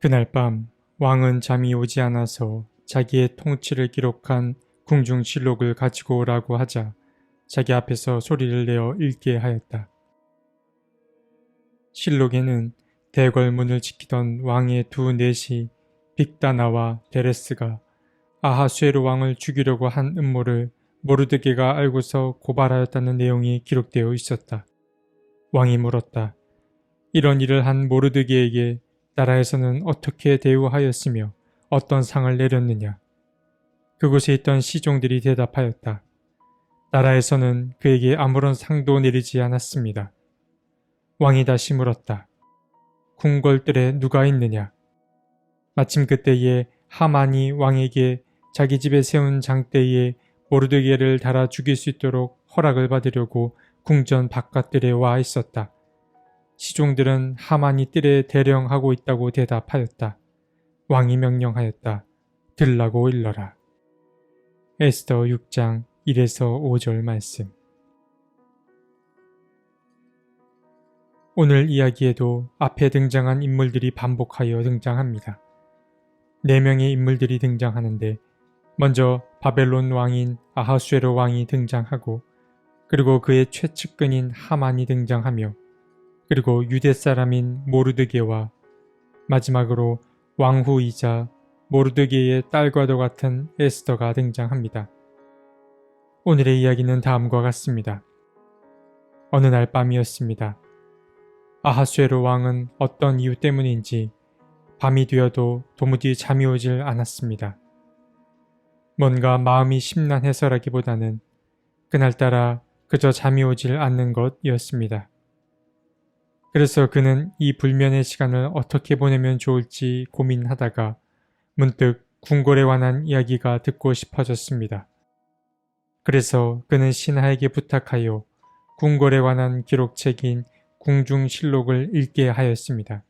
그날 밤 왕은 잠이 오지 않아서 자기의 통치를 기록한 궁중실록을 가지고 오라고 하자 자기 앞에서 소리를 내어 읽게 하였다. 실록에는 대궐문을 지키던 왕의 두 넷이 빅다나와 데레스가 아하수에르 왕을 죽이려고 한 음모를 모르드게가 알고서 고발하였다는 내용이 기록되어 있었다. 왕이 물었다. 이런 일을 한 모르드게에게 나라에서는 어떻게 대우하였으며 어떤 상을 내렸느냐. 그곳에 있던 시종들이 대답하였다. 나라에서는 그에게 아무런 상도 내리지 않았습니다. 왕이 다시 물었다. 궁궐들에 누가 있느냐? 마침 그때에 하만이 왕에게 자기 집에 세운 장대에 모르드게를 달아 죽일 수 있도록 허락을 받으려고 궁전 바깥들에 와 있었다. 시종들은 하만이 뜰에 대령하고 있다고 대답하였다. 왕이 명령하였다. 들라고 일러라. 에스더 6장 1에서 5절 말씀. 오늘 이야기에도 앞에 등장한 인물들이 반복하여 등장합니다. 네 명의 인물들이 등장하는데 먼저 바벨론 왕인 아하수에로 왕이 등장하고 그리고 그의 최측근인 하만이 등장하며 그리고 유대 사람인 모르드게와 마지막으로 왕후이자 모르드게의 딸과도 같은 에스더가 등장합니다. 오늘의 이야기는 다음과 같습니다. 어느 날 밤이었습니다. 아하수에로 왕은 어떤 이유 때문인지 밤이 되어도 도무지 잠이 오질 않았습니다. 뭔가 마음이 심란해서라기보다는 그날따라 그저 잠이 오질 않는 것이었습니다. 그래서 그는 이 불면의 시간을 어떻게 보내면 좋을지 고민하다가 문득 궁궐에 관한 이야기가 듣고 싶어졌습니다. 그래서 그는 신하에게 부탁하여 궁궐에 관한 기록책인 궁중실록을 읽게 하였습니다.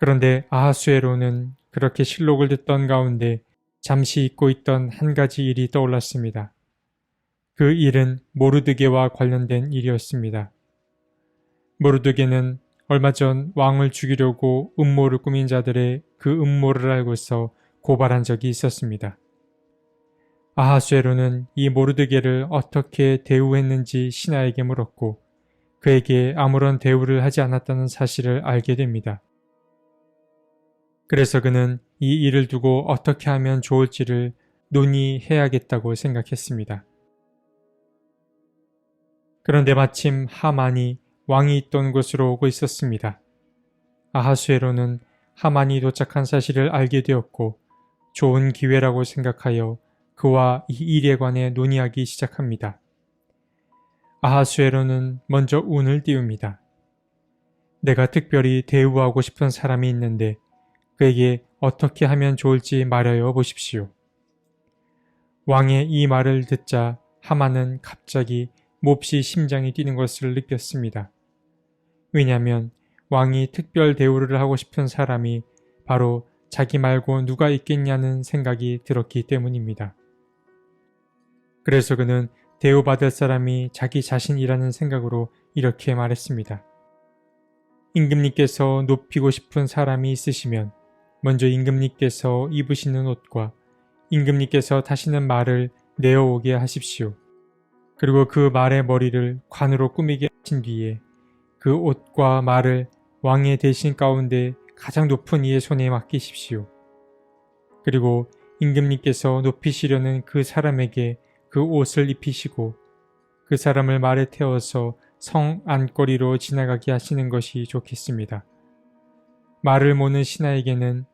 그런데 아하수에로는 그렇게 실록을 듣던 가운데 잠시 잊고 있던 한 가지 일이 떠올랐습니다. 그 일은 모르드게와 관련된 일이었습니다. 모르드게는 얼마 전 왕을 죽이려고 음모를 꾸민 자들의 그 음모를 알고서 고발한 적이 있었습니다. 아하수에로는 이 모르드게를 어떻게 대우했는지 신하에게 물었고 그에게 아무런 대우를 하지 않았다는 사실을 알게 됩니다. 그래서 그는 이 일을 두고 어떻게 하면 좋을지를 논의해야겠다고 생각했습니다. 그런데 마침 하만이 왕이 있던 곳으로 오고 있었습니다. 아하수에로는 하만이 도착한 사실을 알게 되었고 좋은 기회라고 생각하여 그와 이 일에 관해 논의하기 시작합니다. 아하수에로는 먼저 운을 띄웁니다. 내가 특별히 대우하고 싶은 사람이 있는데 그에게 어떻게 하면 좋을지 말하여 보십시오. 왕의 이 말을 듣자 하만은 갑자기 몹시 심장이 뛰는 것을 느꼈습니다. 왜냐하면 왕이 특별 대우를 하고 싶은 사람이 바로 자기 말고 누가 있겠냐는 생각이 들었기 때문입니다. 그래서 그는 대우받을 사람이 자기 자신이라는 생각으로 이렇게 말했습니다. 임금님께서 높이고 싶은 사람이 있으시면 먼저 임금님께서 입으시는 옷과 임금님께서 타시는 말을 내어오게 하십시오. 그리고 그 말의 머리를 관으로 꾸미게 하신 뒤에 그 옷과 말을 왕의 대신 가운데 가장 높은 이의 손에 맡기십시오. 그리고 임금님께서 높이시려는 그 사람에게 그 옷을 입히시고 그 사람을 말에 태워서 성 안거리로 지나가게 하시는 것이 좋겠습니다. 말을 모는 신하에게는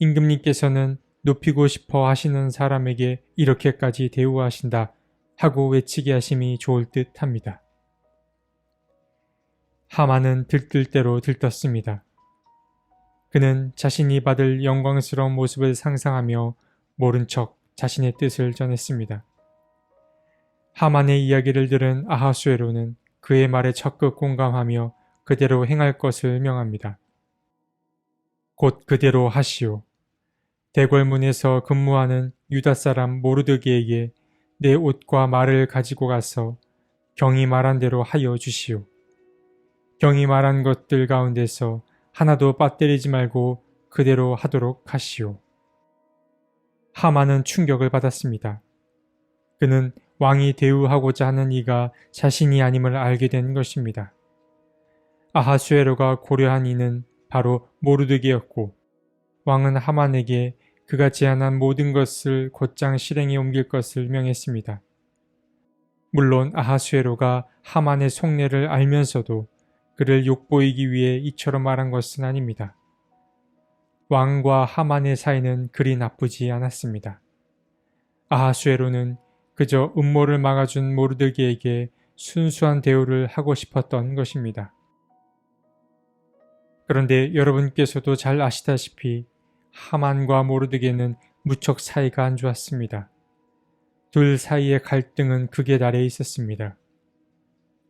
임금님께서는 높이고 싶어 하시는 사람에게 이렇게까지 대우하신다 하고 외치게 하심이 좋을 듯 합니다. 하마는 들뜰 대로 들떴습니다. 그는 자신이 받을 영광스러운 모습을 상상하며 모른 척 자신의 뜻을 전했습니다. 하만의 이야기를 들은 아하수에로는 그의 말에 적극 공감하며 그대로 행할 것을 명합니다. 곧 그대로 하시오. 대궐문에서 근무하는 유다 사람 모르드기에게 내 옷과 말을 가지고 가서 경이 말한 대로 하여 주시오. 경이 말한 것들 가운데서 하나도 빠뜨리지 말고 그대로 하도록 하시오. 하만은 충격을 받았습니다. 그는 왕이 대우하고자 하는 이가 자신이 아님을 알게 된 것입니다. 아하수에로가 고려한 이는 바로 모르드게였고 왕은 하만에게 그가 제안한 모든 것을 곧장 실행에 옮길 것을 명했습니다. 물론 아하수에로가 하만의 속내를 알면서도 그를 욕보이기 위해 이처럼 말한 것은 아닙니다. 왕과 하만의 사이는 그리 나쁘지 않았습니다. 아하수에로는 그저 음모를 막아준 모르드게에게 순수한 대우를 하고 싶었던 것입니다. 그런데 여러분께서도 잘 아시다시피 하만과 모르드게는 무척 사이가 안 좋았습니다. 둘 사이의 갈등은 극에 달해 있었습니다.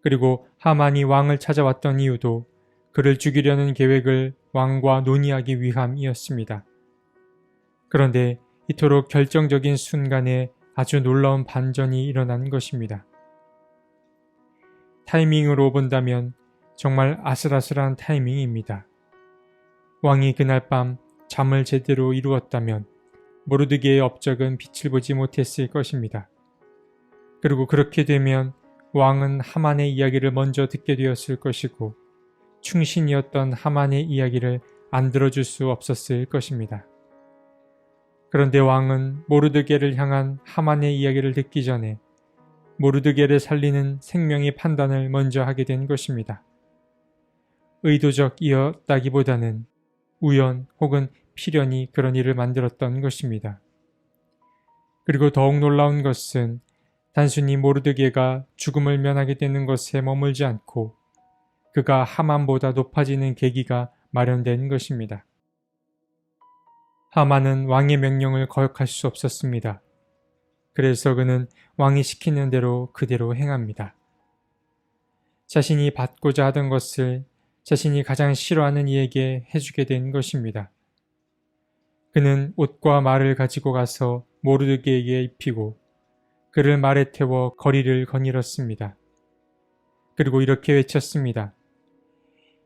그리고 하만이 왕을 찾아왔던 이유도 그를 죽이려는 계획을 왕과 논의하기 위함이었습니다. 그런데 이토록 결정적인 순간에 아주 놀라운 반전이 일어난 것입니다. 타이밍으로 본다면 정말 아슬아슬한 타이밍입니다. 왕이 그날 밤 잠을 제대로 이루었다면 모르드게의 업적은 빛을 보지 못했을 것입니다. 그리고 그렇게 되면 왕은 하만의 이야기를 먼저 듣게 되었을 것이고 충신이었던 하만의 이야기를 안 들어줄 수 없었을 것입니다. 그런데 왕은 모르드게를 향한 하만의 이야기를 듣기 전에 모르드게를 살리는 생명의 판단을 먼저 하게 된 것입니다. 의도적이었다기보다는 우연 혹은 필연이 그런 일을 만들었던 것입니다. 그리고 더욱 놀라운 것은 단순히 모르드게가 죽음을 면하게 되는 것에 머물지 않고 그가 하만보다 높아지는 계기가 마련된 것입니다. 하만은 왕의 명령을 거역할 수 없었습니다. 그래서 그는 왕이 시키는 대로 그대로 행합니다. 자신이 받고자 하던 것을 자신이 가장 싫어하는 이에게 해주게 된 것입니다. 그는 옷과 말을 가지고 가서 모르드게에게 입히고 그를 말에 태워 거리를 거닐었습니다. 그리고 이렇게 외쳤습니다.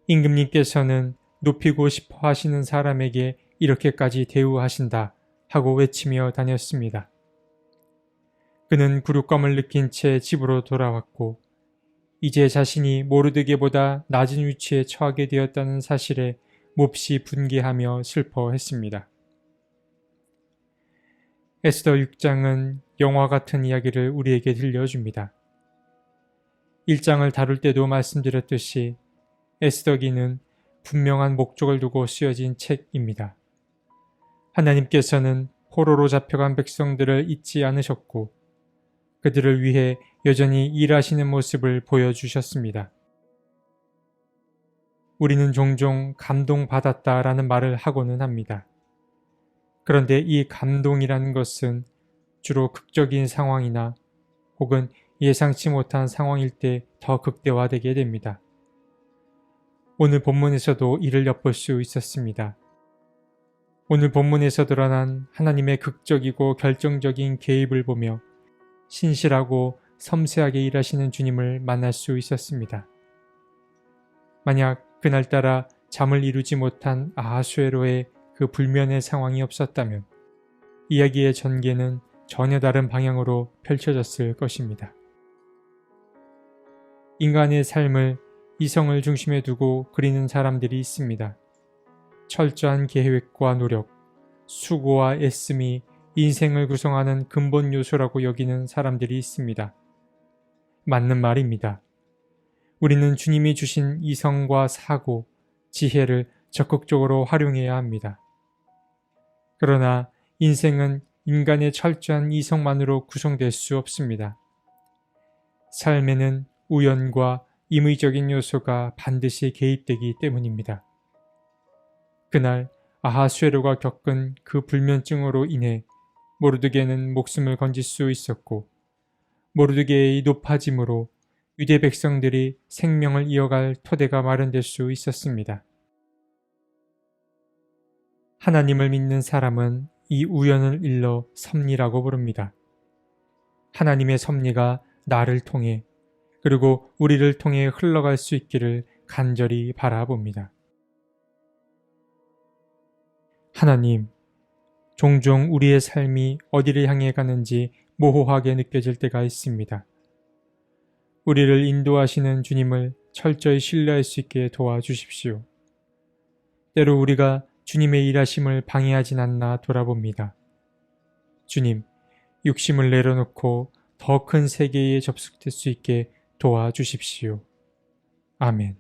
임금님께서는 높이고 싶어 하시는 사람에게 이렇게까지 대우하신다 하고 외치며 다녔습니다. 그는 굴욕감을 느낀 채 집으로 돌아왔고 이제 자신이 모르드게보다 낮은 위치에 처하게 되었다는 사실에 몹시 분개하며 슬퍼했습니다. 에스더 6장은 영화 같은 이야기를 우리에게 들려줍니다. 1장을 다룰 때도 말씀드렸듯이 에스더기는 분명한 목적을 두고 쓰여진 책입니다. 하나님께서는 포로로 잡혀간 백성들을 잊지 않으셨고 그들을 위해 여전히 일하시는 모습을 보여주셨습니다. 우리는 종종 감동받았다라는 말을 하고는 합니다. 그런데 이 감동이라는 것은 주로 극적인 상황이나 혹은 예상치 못한 상황일 때 더 극대화되게 됩니다. 오늘 본문에서도 이를 엿볼 수 있었습니다. 오늘 본문에서 드러난 하나님의 극적이고 결정적인 개입을 보며 신실하고 섬세하게 일하시는 주님을 만날 수 있었습니다. 만약 그날따라 잠을 이루지 못한 아하수에로의 그 불면의 상황이 없었다면 이야기의 전개는 전혀 다른 방향으로 펼쳐졌을 것입니다. 인간의 삶을 이성을 중심에 두고 그리는 사람들이 있습니다. 철저한 계획과 노력, 수고와 애씀이 인생을 구성하는 근본 요소라고 여기는 사람들이 있습니다. 맞는 말입니다. 우리는 주님이 주신 이성과 사고, 지혜를 적극적으로 활용해야 합니다. 그러나 인생은 인간의 철저한 이성만으로 구성될 수 없습니다. 삶에는 우연과 임의적인 요소가 반드시 개입되기 때문입니다. 그날 아하수에로가 겪은 그 불면증으로 인해 모르드게는 목숨을 건질 수 있었고 모르드게의 높아짐으로 유대 백성들이 생명을 이어갈 토대가 마련될 수 있었습니다. 하나님을 믿는 사람은 이 우연을 일러 섭리라고 부릅니다. 하나님의 섭리가 나를 통해 그리고 우리를 통해 흘러갈 수 있기를 간절히 바라봅니다. 하나님, 종종 우리의 삶이 어디를 향해 가는지 모호하게 느껴질 때가 있습니다. 우리를 인도하시는 주님을 철저히 신뢰할 수 있게 도와주십시오. 때로 우리가 주님의 일하심을 방해하진 않나 돌아봅니다. 주님, 육심을 내려놓고 더 큰 세계에 접속될 수 있게 도와주십시오. 아멘.